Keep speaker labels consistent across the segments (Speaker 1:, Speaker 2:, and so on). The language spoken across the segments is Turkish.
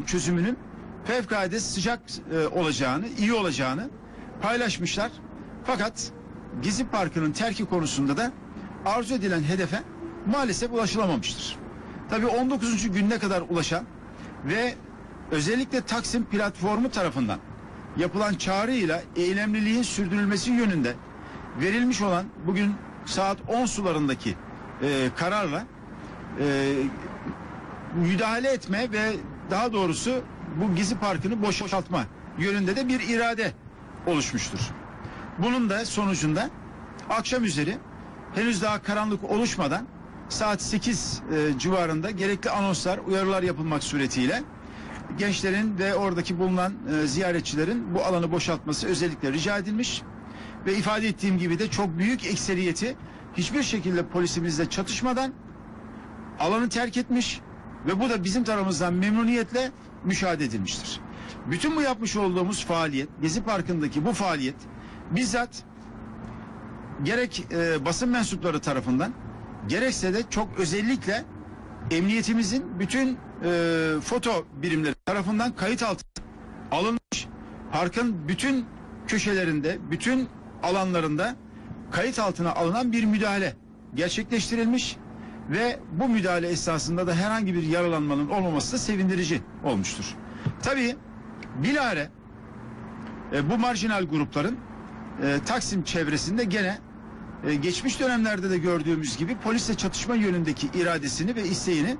Speaker 1: çözümünün fevkalade sıcak e, olacağını, iyi olacağını paylaşmışlar. Fakat Gezi Parkı'nın terki konusunda da arzu edilen hedefe maalesef ulaşılamamıştır. Tabii 19. gününe kadar ulaşan ve özellikle Taksim platformu tarafından yapılan çağrıyla eylemliliğin sürdürülmesi yönünde verilmiş olan bugün saat 10 sularındaki e, kararla e, müdahale etme ve daha doğrusu bu Gezi Parkı'nı boşaltma yönünde de bir irade oluşmuştur. Bunun da sonucunda akşam üzeri henüz daha karanlık oluşmadan saat 8 e, civarında gerekli anonslar, uyarılar yapılmak suretiyle gençlerin ve oradaki bulunan e, ziyaretçilerin bu alanı boşaltması özellikle rica edilmiş ve ifade ettiğim gibi de çok büyük ekseriyeti hiçbir şekilde polisimizle çatışmadan alanı terk etmiş ve bu da bizim tarafımızdan memnuniyetle müşahede edilmiştir. Bütün bu yapmış olduğumuz faaliyet, Gezi Parkı'ndaki bu faaliyet bizzat gerek e, basın mensupları tarafından gerekse de çok özellikle emniyetimizin bütün e, foto birimleri tarafından kayıt altına alınmış. Parkın bütün köşelerinde, bütün alanlarında kayıt altına alınan bir müdahale gerçekleştirilmiş ve bu müdahale esasında da herhangi bir yaralanmanın olmaması da sevindirici olmuştur. Tabii bilahare e, bu marjinal grupların e, Taksim çevresinde gene e, geçmiş dönemlerde de gördüğümüz gibi polisle çatışma yönündeki iradesini ve isteğini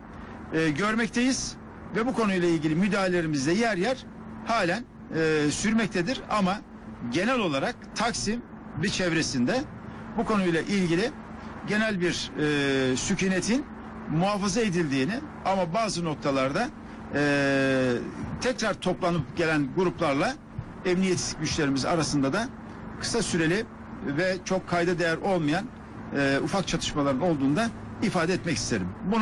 Speaker 1: e, görmekteyiz ve bu konuyla ilgili müdahalelerimiz de yer yer halen e, sürmektedir ama genel olarak Taksim ve çevresinde bu konuyla ilgili genel bir e, sükunetin muhafaza edildiğini ama bazı noktalarda e, tekrar toplanıp gelen gruplarla emniyet güçlerimiz arasında da kısa süreli ve çok kayda değer olmayan e, ufak çatışmaların olduğunu da ifade etmek isterim. Bunu